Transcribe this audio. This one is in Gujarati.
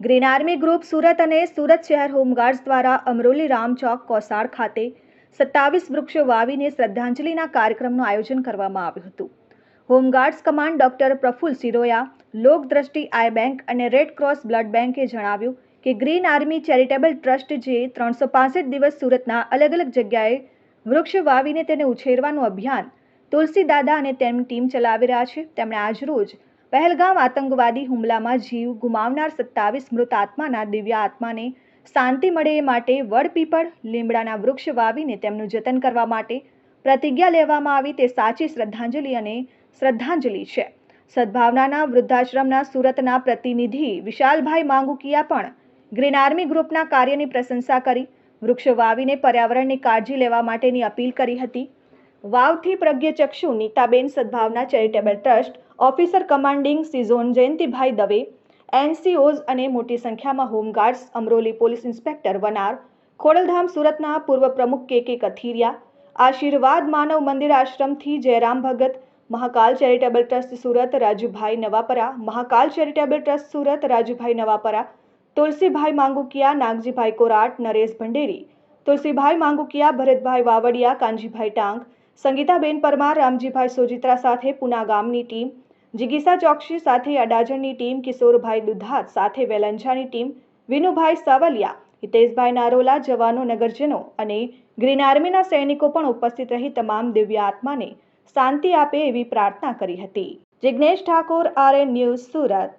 ગ્રીન આર્મી ગ્રુપ સુરત અને સુરત શહેર હોમગાર્ડ્સ દ્વારા અમરોલી રામચોક કોસાડ ખાતે સત્તાવીસ વૃક્ષો વાવીને શ્રદ્ધાંજલિના કાર્યક્રમનું આયોજન કરવામાં આવ્યું હતું. Home guards command doctor Praful Siroya Lokdrishti eye bank અને રેડ ક્રોસ બ્લડ બેંકે જણાવ્યું કે ગ્રીન આર્મી ચેરિટેબલ ટ્રસ્ટ જે ત્રણસો દિવસ સુરતના અલગ અલગ જગ્યાએ વૃક્ષ વાવીને તેને ઉછેરવાનું અભિયાન તુલસી દાદા અને તેમની ટીમ ચલાવી રહ્યા છે, તેમણે આજરોજ પહેલગામ આતંકવાદી હુમલામાં જીવ ગુમાવનાર સત્તાવીસ મૃત આત્માના દિવ્ય આત્માને શાંતિ મળે એ માટે વડપીપળ, લીમડાના વૃક્ષ વાવીને તેમનું જતન કરવા માટે પ્રતિજ્ઞા લેવામાં આવી તે સાચી શ્રદ્ધાંજલિ અને શ્રદ્ધાંજલિ છે. સદભાવનાના વૃદ્ધાશ્રમના સુરતના પ્રતિનિધિ વિશાલભાઈ માંગુકિયા પણ ગ્રીન આર્મી ગ્રુપના કાર્યની પ્રશંસા કરી, વૃક્ષો વાવીને પર્યાવરણની કાળજી લેવા માટેની અપીલ કરી હતી. વાવથી પ્રજ્ઞચક્ષુ Nitaben Sadbhavna charitable trust, officer commanding સિઝોન Jayantibhai Dave, NCOs અને મોટી સંખ્યામાં home guards, Amroli police inspector Vanar, Khodaldham સુરતના પૂર્વ પ્રમુખ કે કે કથિરિયા, આશીર્વાદ માનવ મંદિર આશ્રમથી Jayram Bhagat, Mahakal charitable trust Surat, Rajubhai Navapara, Mahakal charitable trust Surat, Rajubhai Navapara, Tulsibhai Mangukiya, Nagjibhai Korat, Naresh Bhanderi, Tulsibhai Mangukiya, Bharatbhai Vavadiya Kanjibhai Tank Sangitaben Parmar, Ramjibhai Sojitra સાથે પુના ગામની ટીમ, જિગીસા ચોકસી સાથે અડાજણની ટીમ, કિશોરભાઈ દુધાત સાથે વેલંજાની ટીમ, વિનુભાઈ સાવલિયા, હિતેશભાઈ નારોલા, જવાનો નગરજનો અને ગ્રીન આર્મીના સૈનિકો પણ ઉપસ્થિત રહી તમામ દિવ્ય આત્માને શાંતિ આપે એવી પ્રાર્થના કરી હતી. Jignesh Thakor, RN news Surat.